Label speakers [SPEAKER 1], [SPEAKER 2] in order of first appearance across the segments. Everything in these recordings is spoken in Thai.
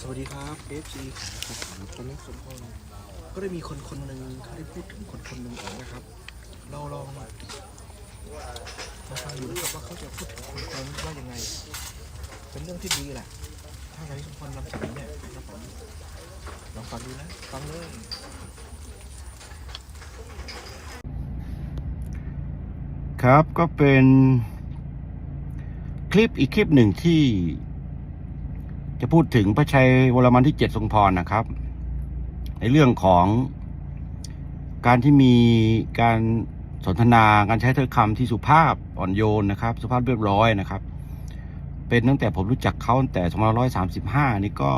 [SPEAKER 1] สวัสดีครับเอฟซีของคนกสมพรก็ได้มีคนคนหนึ่งเขาได้พูดถึงคนคนหนึ่งเองนะครับ เราลองมาฟังดูนะครับว่าเขาจะพูดถึงคนคนนี้ว่ายังไง เป็นเรื่องที่ดีแหละถ้าใครสมพรนำเสนอเนี่ยนะครับผมลองฟังดูนะฟังเลย
[SPEAKER 2] ครับก็เป็นคลิปอีกคลิปหนึ่งที่ จะพูดถึงพระชัยวรมันที่เจ็ดทรงพรนะครับ ในเรื่องของการที่มีการสนทนาการใช้ถ้อยคำที่สุภาพอ่อนโยนนะครับ สุภาพเรียบร้อยนะครับ เป็นตั้งแต่ผมรู้จักเขาตั้งแต่2535 นี่ก็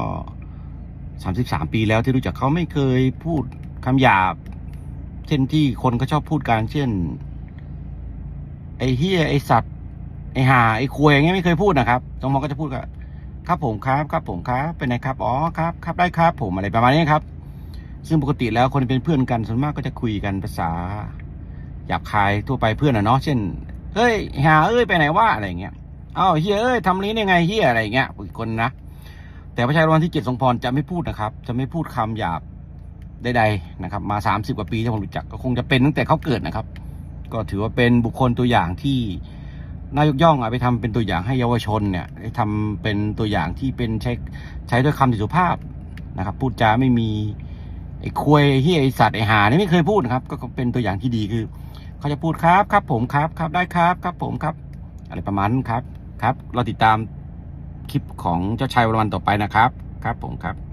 [SPEAKER 2] 33 ปีแล้วที่รู้จักเขาไม่เคยพูดคำหยาบ เช่นที่คนก็ชอบพูดกันเช่น ไอ้เฮียไอ้สัตว์ ไอ้ห่าไอ้ควยอย่างเงี้ยไม่เคยพูดนะครับตรงมองก็จะพูดกับ ครับผมครับครับผมครับเป็นไงครับอ๋อครับครับได้ครับผมอะไรประมาณนี้ครับ ซึ่งปกติแล้วคนเป็นเพื่อนกันส่วนมากก็จะคุยกันภาษาหยาบคายทั่วไปเพื่อนอะเนาะเช่นเฮ้ยหาเอ้ยไปไหนวะอะไรเงี้ยอ้าวเฮียเอ้ยทำนี้ได้ไงเฮียอะไรเงี้ยอีกคนนะแต่พระชายรวันที่เจ็ดทรงพรจะไม่พูดนะครับ จะไม่พูดคำหยาบใดๆนะครับ มาสามสิบกว่าปีที่ผมรู้จักก็คงจะเป็นตั้งแต่เขาเกิดนะครับ ก็ถือว่าเป็นบุคคลตัวอย่างที่ นายกย่องเอาไปทำเป็นตัวอย่างให้เยาวชนเนี่ยได้ทำเป็นตัวอย่างที่เป็นใช้ใช้ด้วยคำสุภาพนะครับ พูดจาไม่มีไอ้ควยไอ้เฮียไอ้สัตว์ไอ้หานี่ไม่เคยพูดนะครับ ก็เป็นตัวอย่างที่ดีคือเขาจะพูดครับครับผมครับครับได้ครับครับผมครับ อะไรประมาณนั้นครับครับ เราติดตามคลิปของเจ้าชายวรวันต่อไปนะครับ ครับผมครับ